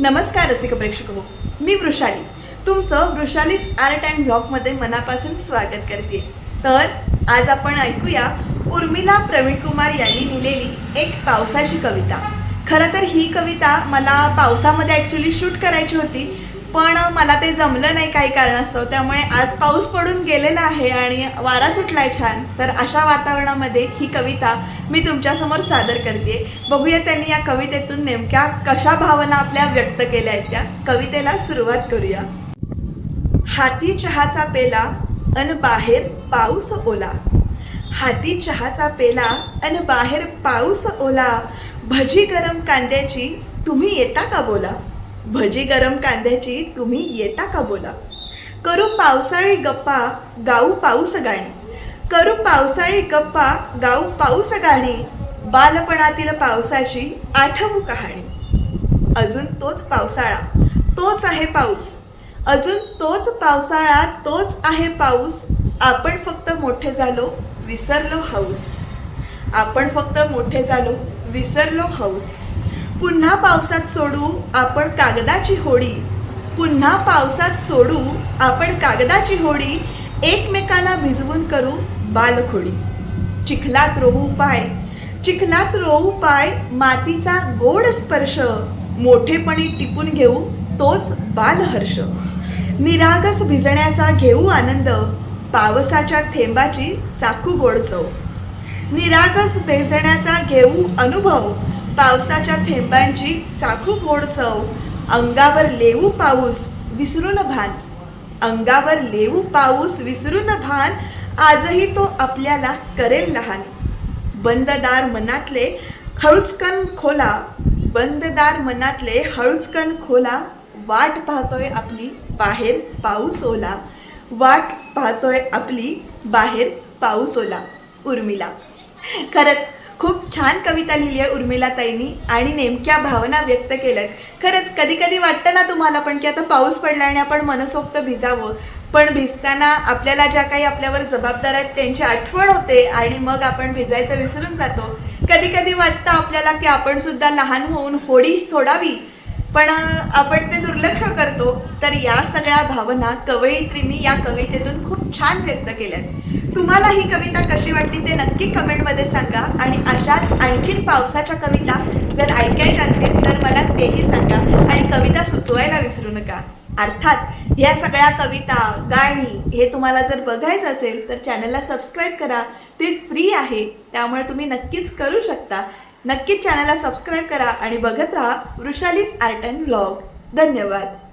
नमस्कार रसिक प्रेक्षक हो मी वृषाली. तुमचं वृषालीज आर्ट अँड ब्लॉगमध्ये मनापासून स्वागत करते. तर आज आपण ऐकूया उर्मिला प्रवीण कुमार यांनी लिहिलेली एक पावसाची कविता. खरं तर ही कविता मला पावसामध्ये ॲक्च्युली शूट करायची होती पण मला ते जमलं नाही काही कारणास्तव. त्यामुळे आज पाऊस पडून गेलेला आहे आणि वारा सुटलाय छान. तर अशा वातावरणामध्ये ही कविता मी तुमच्यासमोर सादर करते बघूया त्यांनी या कवितेतून नेमक्या कशा भावना आपल्या व्यक्त केल्या आहेत त्या. कवितेला सुरुवात करूया. हाती चहाचा पेला अन बाहेर पाऊस ओला. हाती चहाचा पेला अन बाहेर पाऊस ओला. भजी गरम कांद्याची तुम्ही येता का बोला. भजी गरम कांद्याची तुम्ही येता का बोला? करू पावसाळी गप्पा गाऊ पाऊस गाणी. करू पावसाळी गप्पा गाऊ पाऊस गाणी. बालपणातील पावसाची आठवू कहाणी. अजून तोच पावसाळा तोच आहे पाऊस. अजून तोच पावसाळा तोच आहे पाऊस. आपण फक्त मोठे झालो विसरलो हौस. आपण फक्त मोठे झालो विसरलो हौस. पुन्हा पावसात सोडू आपण कागदाची होडी. पुन्हा पावसात सोडू आपण कागदाची होडी. एकमेकांना भिजवून करू बालखोडी. चिखलात रोहू पाय. चिखलात रोहू पाय मातीचा गोड स्पर्श. मोठेपणी टिपून घेऊ तोच बालहर्ष. निरागस भिजण्याचा घेऊ आनंद. पावसाच्या थेंबाची चाकू गोड चव. निरागस भिजण्याचा घेऊ अनुभव. पावसाच्या थेंबांची चाकू गोड चव अंगावर लेऊ पाऊस विसरून भान. अंगावर लेऊ पाऊस विसरून भान आजही तो आपल्याला करेल लहान. बंददार मनातले हळूचकन खोला बंददार मनातले हळूचकन खोला वाट पाहतोय आपली बाहेर पाऊस ओला. वाट पाहतोय आपली बाहेर पाऊस ओला उर्मिला. खरंच खूप छान कविता लिहिली आहे उर्मिला ताईंनी आणि नेमक्या भावना व्यक्त केल्यात. खरंच कधी कधी वाटतं ना तुम्हाला पण की आता पाऊस पडला आणि आपण मनसोक्त भिजावं. पण भिजताना आपल्याला ज्या काही आपल्यावर जबाबदार आहेत त्यांची आठवण होते आणि मग आपण भिजायचं विसरून जातो. कधी कधी वाटतं आपल्याला की आपण सुद्धा लहान होऊन होडी सोडावी. पण आपण ते दुर्लक्ष करतो तर या सगळ्या भावना कवयित्रींनी या कवितेतून खूप छान व्यक्त केल्यात. तुम्हाला ही कविता कशी वाटली ते नक्की कमेंटमध्ये सांगा आणि अशाच आणखीन पावसाच्या कविता जर ऐकायच्या असतील तर मला तेही सांगा आणि कविता सुचवायला विसरू नका. अर्थात या सगळ्या कविता गाणी हे तुम्हाला जर बघायचं असेल तर चॅनलला सबस्क्राईब करा. ते फ्री आहे त्यामुळे तुम्ही नक्कीच करू शकता. नक्कीच चॅनलला सबस्क्राईब करा आणि बघत राहा वृषालीस आर्ट अँड ब्लॉग. धन्यवाद.